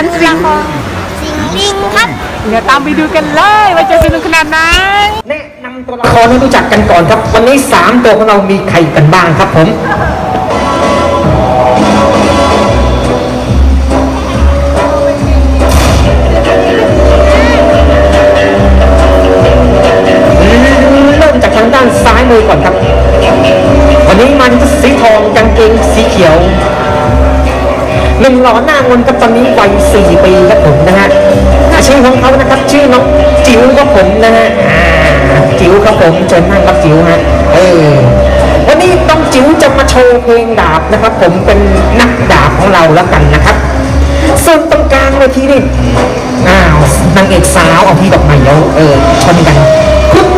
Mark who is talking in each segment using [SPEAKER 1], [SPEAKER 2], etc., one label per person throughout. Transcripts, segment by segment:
[SPEAKER 1] รสิงห์
[SPEAKER 2] สิงลิงครับ
[SPEAKER 1] เดี๋ยวตามไปดูกันเลยว่าจะสนุกขนาดไหน
[SPEAKER 3] แนะนำตัวละครให้รู้จักกันก่อนครับ วันนี้ 3 ตัวของเรามีใครกันบ้างครับผม เริ่มจากทางด้านซ้ายมือก่อนครับ หนุ่มหล่อหน้ามนต์ครับตอนนี้วัย4ปีครับผมนะฮะชื่อของเขานะครับ ชื่อน้องจิ๋วครับผมนะฮะจิ๋วครับผมเชิญนั่งครับจิ๋วฮะเออวันนี้ต้องจิ๋วจะมาโชว์เพลงดาบนะครับ ผมเป็นนักดาบของเราแล้วกันนะครับส่วนตรงกลางเวทีนี่อ้าวนางเอกสาวเอาพี่ดอกไม้แล้วเออชนกันคุณ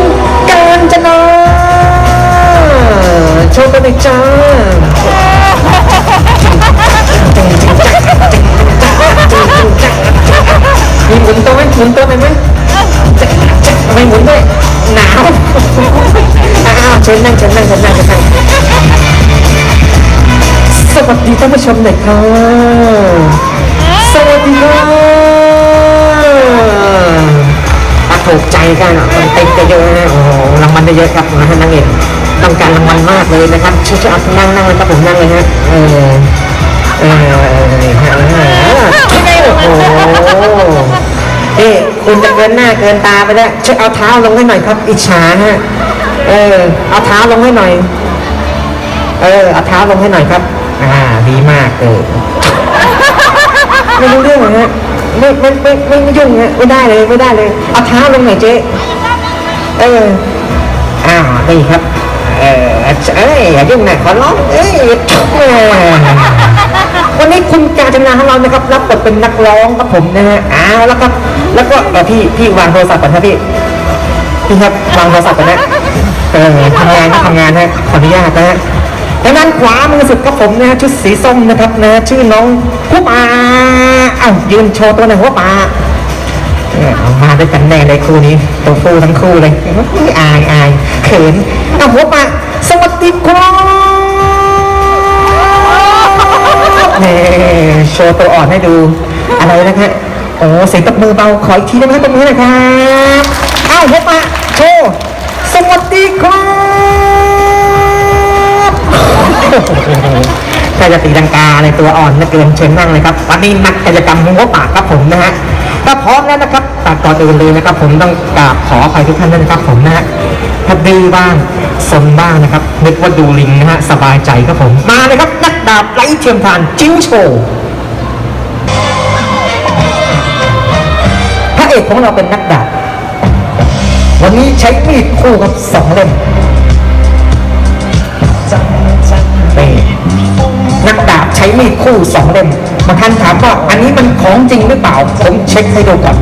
[SPEAKER 3] การจนาโชว์กันเลยจ้า หมุนตัวไหมหมุนตัวไหมไหมจะจะไมหมุนด้วยหนาวอ้าวเชิญนั่งเชิญนั่งเชิญนั่งเชิญนั่งสวัสดีท่านผู้ชมหน่อยครับสวัสดีครับถ้าถูกใจกันอะมันเต็มไปเยอะนะโอ้โหรางวัลได้เยอะครับนะฮะนั่งเองต้องการรางวัลมากเลยนะครับช่วยๆเอานั่งนั่งเลยครับผมนั่งเลยฮะเออเออฮะโอ้โห เอ๊คุณจะเกินหน้าเกินตาไปแล้วช่วยเอาเท้าลงให้หน่อยครับ อิจฉาฮะ เออ เอาเท้าลงให้หน่อย เออ เอาเท้าลงให้หน่อยครับ อ่า ดีมากเออไม่รู้เรื่องเหรอฮะไม่ไม่ไม่ไม่ไม่ยุ่งฮะไม่ได้เลยไม่ได้เลย เอาเท้าลงหน่อยเจ๊ เออ อ้าวนี่ครับ เออเอ้ยอย่ายุ่งนะขอร้องเอ้ยแม่ วันนี้คุณการจนาของเรานะครับ รับบทเป็นนักร้องครับผมนะฮะอ้าวแล้วครับ แล้วก็เออพี่พี่วางโทรศัพท์ก่อนครับพี่พี่ครับวางโทรศัพท์ก่อนนะเออทำงานนะทำงานนะขออนุญาตนะฮะทางด้านขวามือสุดครับผมนะฮะชุดสีส้มนะครับนะชื่อน้องหัวปาอ้าวยืนโชว์ตัวหน่อยหัวปลาเนี่ยเอามาด้วยกันแน่เลยคู่นี้ตัวคู่ทั้งคู่เลยอุ๊ยอายอายเขินอ้าวหัวปลาสวัสดีครับ นี่โชว์ตัวอ่อนให้ดู อะไรนะครับโอ้เสียงตบมือเบา ขออีกทีได้ไหมตบมือหน่อยครับอ้าวยกมาโชว์สวัสดีครับใครจะตีลังกาในตัวอ่อนเหลือเกินเชิญนั่งเลยครับ วันนี้นักกายกรรมหัวปากครับผมนะฮะ ถ้าพร้อมแล้วนะครับแต่ก่อนอื่นเลยนะครับ ผมต้องกราบขออภัยทุกท่านด้วยนะครับ ผมนะฮะถ้าดื้อบ้างสนบ้างนะครับนึกว่าดูลิงนะฮะสบายใจครับผมมาเลยครับนักดาบไร้เทียมทานจิ้วโชว์พระเอกของเราเป็นนักดาบวันนี้ใช้มีดคู่ครับสองเล่มนักดาบใช้มีดคู่สองเล่ม บางท่านถามว่าอันนี้มันของจริงหรือเปล่า ผมเช็คให้ดูก่อน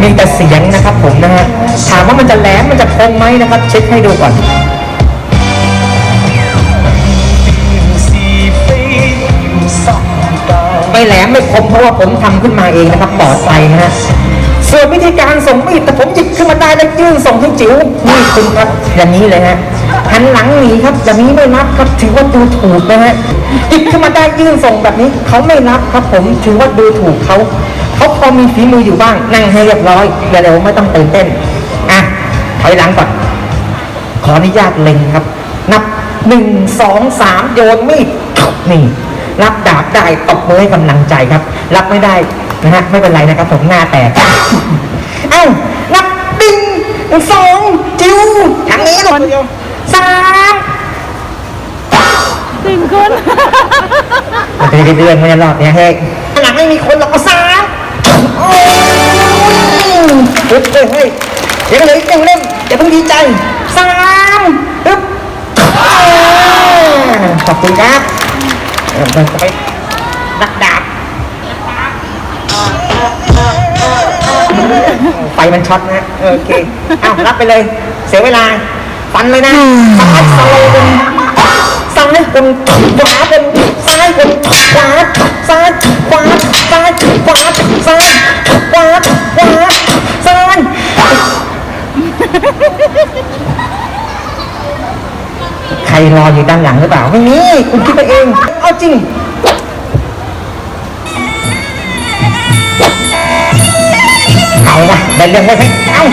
[SPEAKER 3] มีแต่เสียงนะครับผมนะฮะ ถามว่ามันจะแหลมมันจะคมไหมนะครับ เช็คให้ดูก่อนไม่แหลมไม่คมเพราะว่าผมทำขึ้นมาเองนะครับปลอดภัยนะฮะส่วนวิธีการส่งมีดแต่ผมหยิบขึ้นมาได้แล้วยื่นส่งให้จิ๋วนี่คุณครับอย่างนี้เลยฮะ หันหลังหนีครับอย่างนี้ไม่รับครับถือว่าดูถูกนะฮะหยิบขึ้นมาได้ยื่นส่งแบบนี้เขาไม่รับครับผมถือว่าดูถูกเขาเขาพอมีฝีมืออยู่บ้างนั่งให้เรียบร้อยอย่าเดี๋ยวไม่ต้องตื่นเต้นอะถอยหลังก่อนขออนุญาตเล็งครับ นับหนึ่งสองสามโยนมีดนี่รับดาบได้ตบมือให้กำลังใจครับ รับไม่ได้นะฮะไม่เป็นไรนะครับผมหน้าแตกเอ้านับหนึ่งสองจิ้วทางนี้ลูก สาม
[SPEAKER 1] ตื่นคน
[SPEAKER 3] มันจะได้เรื่องไม่ได้รอบเนี้ยเฮ้ยข้างหลังไม่มีคนหรอกก็สามโอ้ยเฮ้ยเฮ้ยเฮ้ยยังเหลืออีกหนึ่งเล่มอย่าเพิ่งดีใจสามปึ๊บอ่าขอบคุณครับเออมันจะไปดักดาบไฟมันช็อตนะเออโอเคอ้าวรับไปเลย เสียเวลา ฟันเลยนะซ้ายสโลว์บนซ้ายบนขวาบนซ้ายบนขวาซ้ายขวาซ้ายขวาซ้ายขวาขวาซ้ายใครรออยู่ด้านหลังหรือเปล่าไม่มีคุณคิดไปเองเอาจริงเอาละได้เรื่องได้ไหมเอา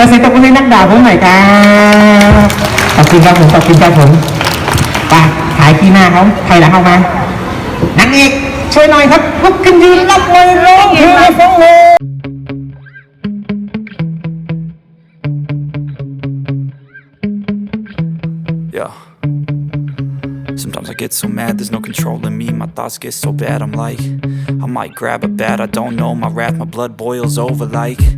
[SPEAKER 3] ขอเสียงตบมือให้นักดาบผมหน่อยครับขอบคุณครับผมขอบคุณครับผมไปขายขี้หน้าเขาใครหลังเข้ามานางเอกช่วยหน่อยครับลุกขึ้นยืนรับเลยร้องเพลงให้ฟังเลยเ Yeah.
[SPEAKER 4] Sometimes I get so mad, there's no control in me. My thoughts get so bad, I'm like, I might grab a bat, I don't know. My wrath, my blood boils over like.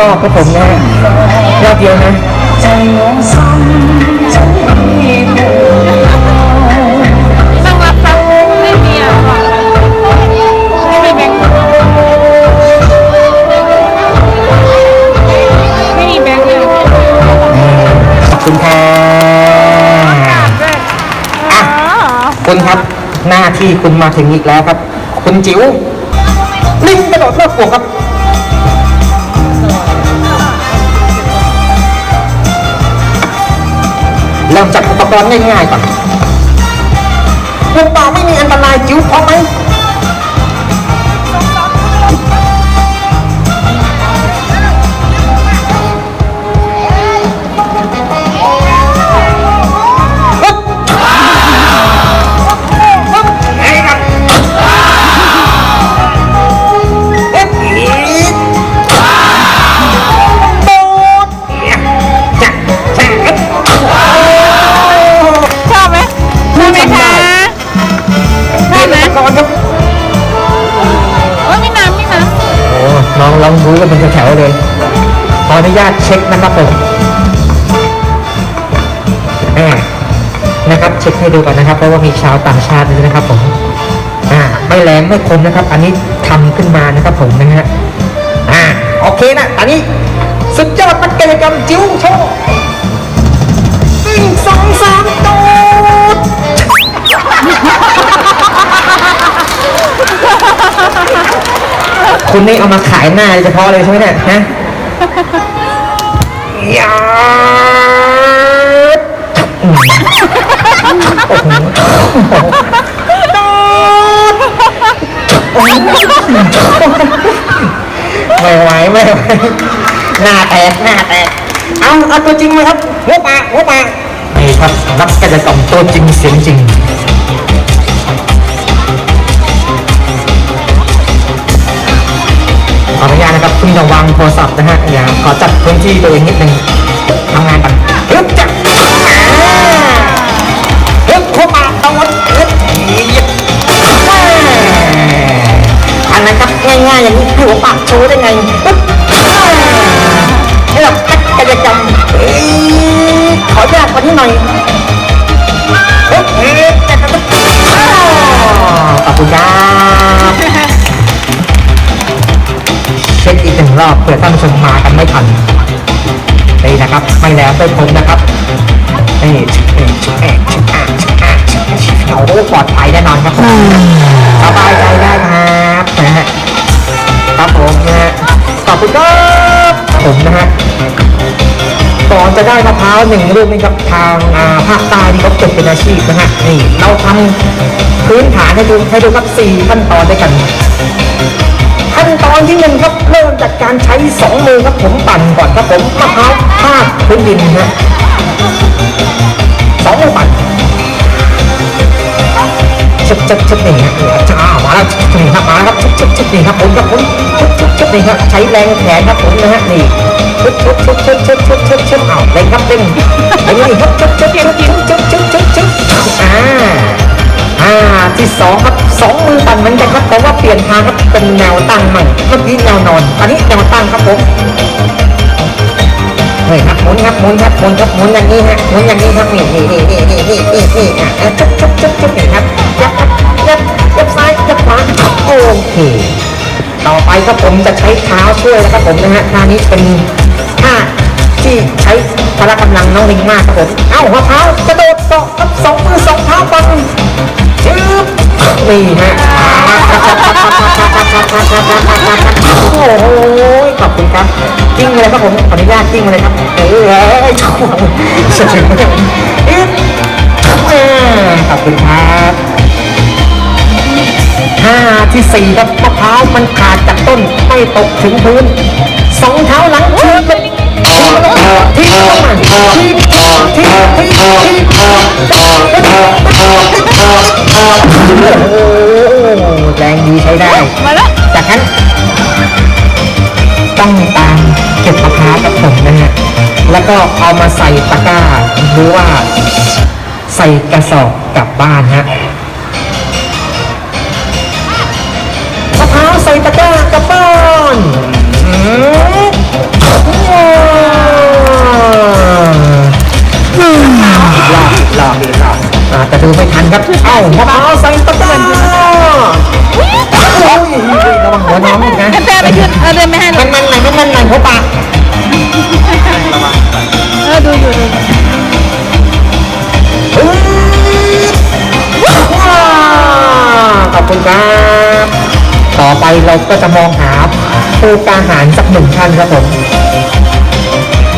[SPEAKER 3] รอบครับผมนะฮะรอบเดียวนะ
[SPEAKER 1] ต้องรับฟังไม่มีอะไม่มีแบงค์ไม่มีแบงค์เลย
[SPEAKER 3] ขอบคุณค่ะอะคุณครับหน้าที่คุณมาถึงอีกแล้วครับ คุณจิ๋วลิงกระโดดรอบวกครับ ดอนง่ายๆก่อนพวกเป่าไม่มีอันตรายจิ๋วพร้อไหม ญาตเช็คนะครับผมแม่นะครับเช็คให้ดูก่อนนะครับ เพราะว่ามีชาวต่างชาติด้วยนะครับผมอ่าไม่แรงไม่คมนะครับ อันนี้ทำขึ้นมานะครับผมนะฮะอ่าโอเคนะอันนี้สุดยอดนักกายกรรมจิ้วโชว์หนึ่งสองสามโดดคุณนี่เอามาขายหน้าโดยเฉพาะเลยใช่ไหมเนี่ยฮะ ยาไม่ไหวไม่ไหวหน้าแตกหน้าแตกเอาเอาตัวจริงมาครับหัวปาหัวปานี่ครับนักกายกรรมตัวจริงเสียงจริง ขออนุญาตนะครับคุณระวังโทรศัพท์นะฮะอย่าขอจัดพื้นที่ตัวเองนิดนึงทำงานกันฮึบจักฮึบเข้ามาตรงนั้นฮึบยิบอันนั้นครับง่ายๆอย่างนี้หัวปากโชว์ได้ไงฮึบนี่แบบนักกายกรรมขอยากกว่านี้หน่อยฮึบเอ๊ะจักรขอบคุณครับ ช็คอีกหนึ่งรอบเผื่อท่านชมมากันไม่ทันนี่นะครับ ไม่แล้วเป็นผมนะครับนี่เอาปลอดภัยแน่นอนครับผมสบายใจได้ครับนะฮะครับผมนะฮะขอบคุณครับผมนะฮะก่อนจะได้มะพร้าวหนึ่งลูกนี่ครับทางอาภาคใต้ที่เขาเก็บเป็นอาชีพนะฮะนี่เราทำพื้นฐานให้ดูให้ดูครับสี่ขั้นตอนด้วยกัน ตอนที่หนึ่งครับเริ่มจากการใช้สองมือครับผมปั่นก่อนครับผมมะพร้าวพาดพื้นดินนะฮะสองมือปั่นชุบชุบชุบนี่ฮะจ้ามาแล้วชุบนี่ครับมาครับชุบชุบชุบนี่ครับผมครับผมชุบชุบชุบนี่ครับใช้แรงแขนครับผมนะฮะนี่ชุบชุบชุบชุบชุบชุบชุบชุบเอาเร่งครับเร่งเร่งนี่ครับชุบชุบชุบชุบชุบชุบชุบชุบอ่า อ่าที่สองครับสองมือปั่นเหมือนกันครับแต่ว่าเปลี่ยนทางครับเป็นแนวตั้งใหม่เมื่อกี้แนวนอนอันนี้แนวตั้งครับผมเฮ้ยครับหมุนครับหมุนครับหมุนครับหมุนอย่างนี้ฮะหมุนอย่างนี้ครับนี่นี่นี่นี่นี่นี่นี่อะจุ๊บจุ๊บจุ๊บจุ๊บนี่ครับยับยับยับซ้ายยับขวาโอเคต่อไปครับผมจะใช้เท้าช่วยนะครับผมนะฮะท่านี้เป็นท่า ที่ใช้พละกำลังน้องลิงมากครับผมเอ้ามะพร้าวกระโดดเกาะครับสองมือสองเท้าปังจึ๊บนี่ฮะโอ้โหขอบคุณครับกิ้งเลยครับผมขออนุญาตกิ้งเลยครับเออสะถึงอึ๊บขอบคุณครับห้าที่สี่ครับมะพร้าวมันขาดจากต้นไม่ตกถึงพื้นสองเท้าหลังทีบเลยทีบเข้า มาทีบทีบทีบทีบโอ้แรงดีใช้ได้
[SPEAKER 1] มาแล้ว
[SPEAKER 3] จากนั้น ต้องตามเก็บมะพร้าวกับผมนะฮะ แล้วก็เอามาใส่ตะกร้าหรือว่า ใส่กระสอบกลับบ้านฮะมะ มะพร้าวใส่ตะกร้าโอ้ยระวังหัวน้องอีกนะ
[SPEAKER 1] เดินไปยืนเออเดินไม่ให้เล
[SPEAKER 3] มันมันหน่อยมันมันหน่อยหัวปาก
[SPEAKER 1] เออดูอยู่ดู
[SPEAKER 3] ดูว้าขอบคุณครับต่อไปเราก็จะมองหาผู้กาหารสักหนึ่งท่านครับผม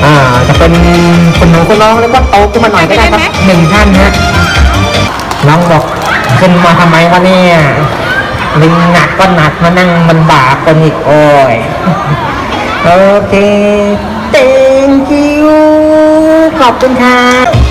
[SPEAKER 3] อ่าจะเป็นคุณหนูคุณน้องแล้วก็โตขึ้นมาหน่อยก็ได้ครับหนึ่งท่านฮะ น้องบอกขึ้นมาทำไมวะเนี่ยลิงหนักก็หนักมานั่งมันบากันอีกโอ้ยโอเค thank you ขอบคุณค่ะ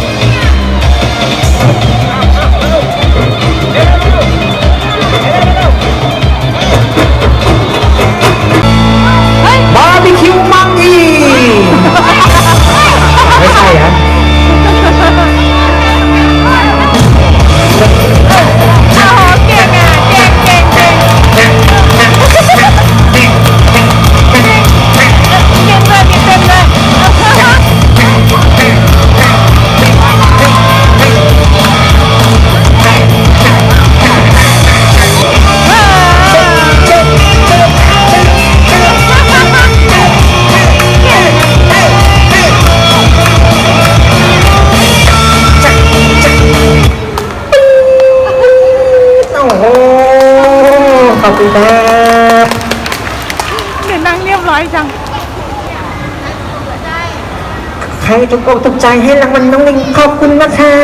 [SPEAKER 1] อก
[SPEAKER 3] ถูกใจให้รางวัลน้องลิงขอบคุณนะครั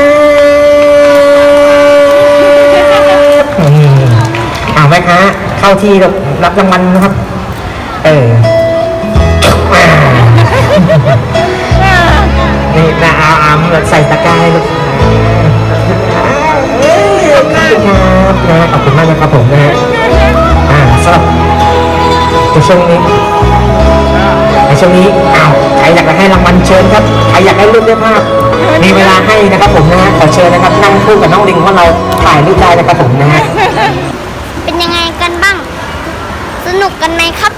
[SPEAKER 3] บนี่เอาไหมคะ เข้าที่รับรางวัลนะครับ เออนี่นะเอาเอาใส่ตะกร้าให้ลูกเอ้ยขอบคุณครับนะขอบคุณมากนะครับผมนะฮะอ่าสำหรับในช่วงนี้ในช่วงนี้อ้าวใครอยากจะให้รางวัลเชิญครับ รอยากได้รูปเได้ภาพ มีเวลาให้นะครับผมนะฮะขอเชิญนะครับนั่งคู่กับน้องลิงของเราถ่ายรูปได้นะครับผมนะฮะ
[SPEAKER 2] เป็นยังไงกันบ้าง สนุกกันไหมครับ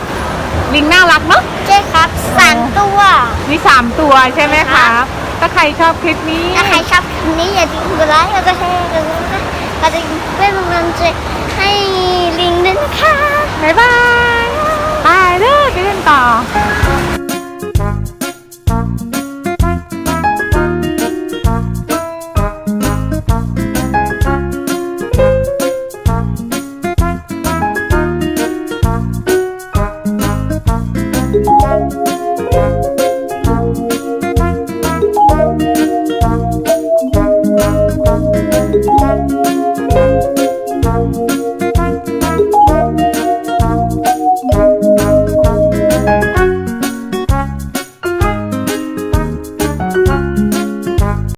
[SPEAKER 1] ลิงน่ารักเนาะ
[SPEAKER 2] ใช่ครับสามตัว
[SPEAKER 1] มีสามตัวใช่ไหมครับถ้าใครชอบคลิปนี้
[SPEAKER 2] ถ้าใครชอบคลิปนี้อย่าลืมกดไลค์แล้วก็แชร์กันนะคะก็จะเป็นกำลังใจให้ลิงด้วยนะคะ
[SPEAKER 1] บ๊ายบายบายเด้อไปเล่นต่อ